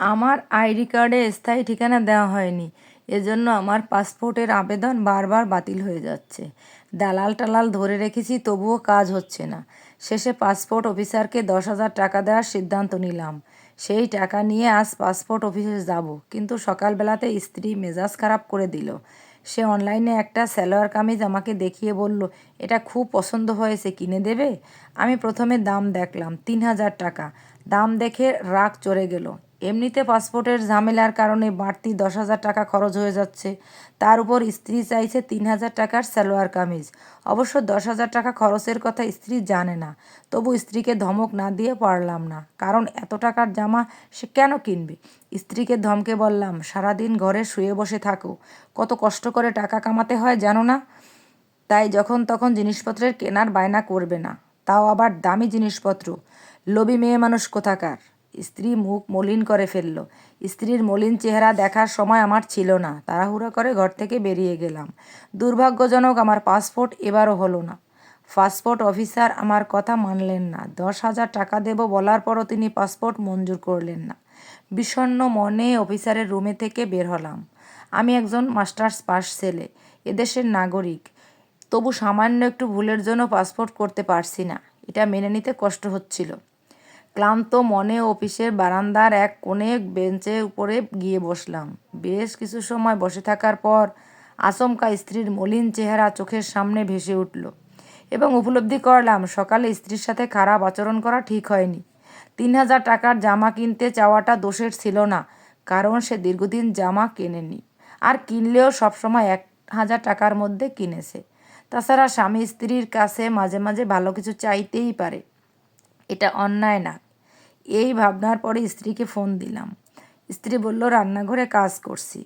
আমার আইডি কার্ডে স্থায়ী ঠিকানা দেওয়া হয়নি। এজন্য আমার পাসপোর্টের আবেদন বারবার বাতিল হয়ে যাচ্ছে। দালাল টালাল ধরে রেখেছি, তবুও কাজ হচ্ছে না। শেষে পাসপোর্ট অফিসারকে দশ হাজার টাকা দেওয়ার সিদ্ধান্ত নিলাম। সেই টাকা নিয়ে আজ পাসপোর্ট অফিসে যাব, কিন্তু সকালবেলাতে স্ত্রী মেজাজ খারাপ করে দিল। সে অনলাইনে একটা সালোয়ার কামিজ আমাকে দেখিয়ে বলল, এটা খুব পছন্দ হয়েছে, কিনে দেবে? আমি প্রথমে দাম দেখলাম তিন হাজার টাকা। দাম দেখে রাগ চড়ে গেল। এমনিতে পাসপোর্টের ঝামেলার কারণে বাড়তি দশ হাজার টাকা খরচ হয়ে যাচ্ছে। তার উপর স্ত্রী চাইছে তিন হাজার টাকার সালোয়ার কামিজ। অবশ্য দশ হাজার টাকা খরচের কথা স্ত্রী জানে না। তবু স্ত্রীকে ধমক না দিয়ে পারলাম না। কারণ এত টাকার জামা সে কেন কিনবে? স্ত্রীকে ধমকে বললাম, সারাদিন ঘরে শুয়ে বসে থাকো। কত কষ্ট করে টাকা কামাতে হয় জানো না? তাই যখন তখন জিনিসপত্রের কেনার বায়না করবে না। তাও আবার দামি জিনিসপত্র। লোভী মেয়ে মানুষ কোথাকার? স্ত্রী মুখ মলিন করে ফেলল। স্ত্রীর মলিন চেহারা দেখার সময় আমার ছিল না। তাড়াহুড়ো করে ঘর থেকে বেরিয়ে গেলাম। দুর্ভাগ্যজনক আমার পাসপোর্ট এবারও হলো না। পাসপোর্ট অফিসার আমার কথা মানলেন না। দশ হাজার টাকা দেব বলার পরও তিনি পাসপোর্ট মঞ্জুর করলেন না। বিষণ্ণ মনে অফিসারের রুমে থেকে বের হলাম। আমি একজন মাস্টার্স পাস ছেলে, এদেশের নাগরিক। তবু সামান্য একটু ভুলের জন্য পাসপোর্ট করতে পারছি না। এটা মেনে নিতে কষ্ট হচ্ছিল। ক্লান্ত মনে অফিসের বারান্দার এক কোণে বেঞ্চের উপরে গিয়ে বসলাম। বেশ কিছু সময় বসে থাকার পর আচমকা স্ত্রীর মলিন চেহারা চোখের সামনে ভেসে উঠল এবং উপলব্ধি করলাম, সকালে স্ত্রীর সাথে খারাপ আচরণ করা ঠিক হয়নি। তিন হাজার টাকার জামা কিনতে চাওয়াটা দোষের ছিল না, কারণ সে দীর্ঘদিন জামা কেনেনি আর কিনলেও সবসময় এক হাজার টাকার মধ্যে কিনেছে। তাছাড়া স্বামী স্ত্রীর কাছে মাঝে মাঝে ভালো কিছু চাইতেই পারে, এটা অন্যায় না। এই ভাবনার পরে স্ত্রীকে ফোন দিলাম। স্ত্রী বলল, রান্নাঘরে কাজ করছি।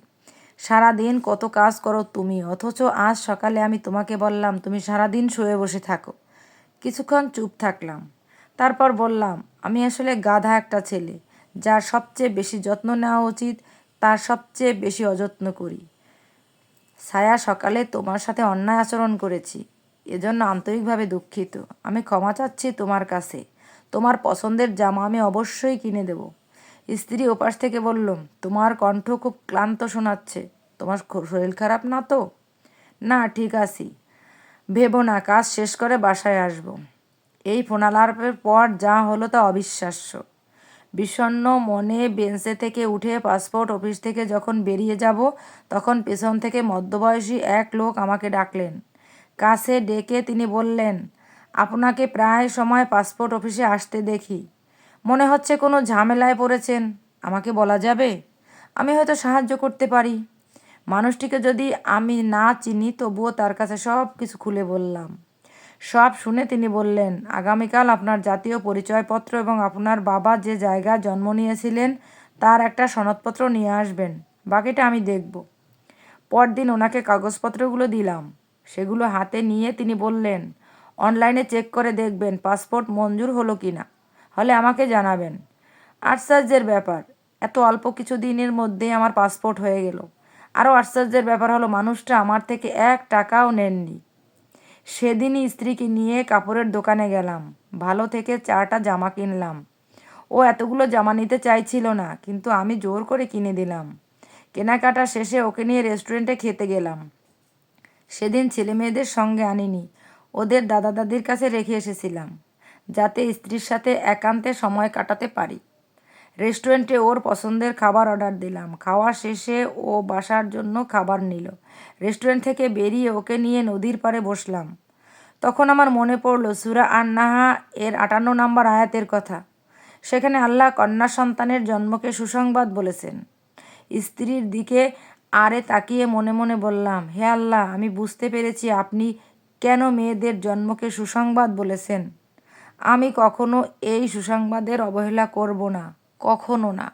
সারা দিন কত কাজ করো তুমি, অথচ আজ সকালে আমি তোমাকে বললাম, তুমি সারা দিন শুয়ে বসে থাকো। কিছুক্ষণ চুপ থাকলাম। তারপর বললাম, আমি আসলে গাধা একটা ছেলে, যার সবচেয়ে বেশি যত্ন নেওয়া উচিত, তার সবচেয়ে বেশি অযত্ন করি। ছায়া সকালে তোমার সাথে অন্যায় আচরণ করেছি, এজন্য আন্তরিকভাবে দুঃখিত। আমি ক্ষমা চাচ্ছি তোমার কাছে। তোমার পছন্দের জামা আমি অবশ্যই কিনে দেব। স্ত্রী ওপাশ থেকে বলল, তোমার কণ্ঠ খুব ক্লান্ত শোনাচ্ছে। তোমার শরীর খারাপ না তো? না, ঠিক আছি। ভেবো না, কাজ শেষ করে বাসায় আসব। এই ফোনালাপের পর যা হলো তা অবিশ্বাস্য। বিষণ্ন মনে বেঞ্চে থেকে উঠে পাসপোর্ট অফিস থেকে যখন বেরিয়ে যাব, তখন পেছন থেকে মধ্যবয়সী এক লোক আমাকে ডাকলেন। কাছে ডেকে তিনি বললেন আপনাকে প্রায় সময় পাসপোর্ট অফিসে আসতে দেখি। মনে হচ্ছে কোনো ঝামেলায় পড়েছেন। আমাকে বলা যাবে? আমি হয়তো সাহায্য করতে পারি। মানুষটিকে যদি আমি না চিনি, তবুও তার কাছে সব কিছু খুলে বললাম। সব শুনে তিনি বললেন, আগামীকাল আপনার জাতীয় পরিচয়পত্র এবং আপনার বাবা যে জায়গায় জন্ম নিয়েছিলেন, তার একটা সনদপত্র নিয়ে আসবেন। বাকিটা আমি দেখব। পরদিন ওনাকে কাগজপত্রগুলো দিলাম। সেগুলো হাতে নিয়ে তিনি বললেন অনলাইনে চেক করে দেখবেন পাসপোর্ট মঞ্জুর হলো কি না। হলে আমাকে জানাবেন। আশ্চর্যের ব্যাপার। এত অল্প কিছু দিনের মধ্যেই আমার পাসপোর্ট হয়ে গেল। আরও আশ্চর্যের ব্যাপার হলো, মানুষটা আমার থেকে এক টাকাও নেননি। সেদিনই স্ত্রীকে নিয়ে কাপড়ের দোকানে গেলাম। ভালো থেকে চারটা জামা কিনলাম। ও এতগুলো জামা নিতে চাইছিল না, কিন্তু আমি জোর করে কিনে দিলাম। কেনাকাটা শেষে ওকে নিয়ে রেস্টুরেন্টে খেতে গেলাম। সেদিন ছেলে মেয়েদের সঙ্গে আনিনি। ওদের দাদা দাদির কাছে রেখে এসেছিলাম, যাতে স্ত্রীর সাথে একান্তে সময় কাটাতে পারি। রেস্টুরেন্টে ওর পছন্দের খাবার অর্ডার দিলাম। খাওয়া শেষে ও বাসার জন্য খাবার নিল। রেস্টুরেন্ট থেকে বেরিয়ে ওকে নিয়ে নদীর পাড়ে বসলাম। তখন আমার মনে পড়ল, সুরা আন্নাহা এর আটান্ন নম্বর আয়াতের কথা। সেখানে আল্লাহ কন্যা সন্তানের জন্মকে সুসংবাদ বলেছেন। স্ত্রীর দিকে আরে তাকিয়ে মনে মনে বললাম, হে আল্লাহ, আমি বুঝতে পেরেছি আপনি কেন মেয়েদের জন্মকে সুসংবাদ বলেছেন? আমি কখনো এই সুসংবাদের অবহেলা করব না কখনো না।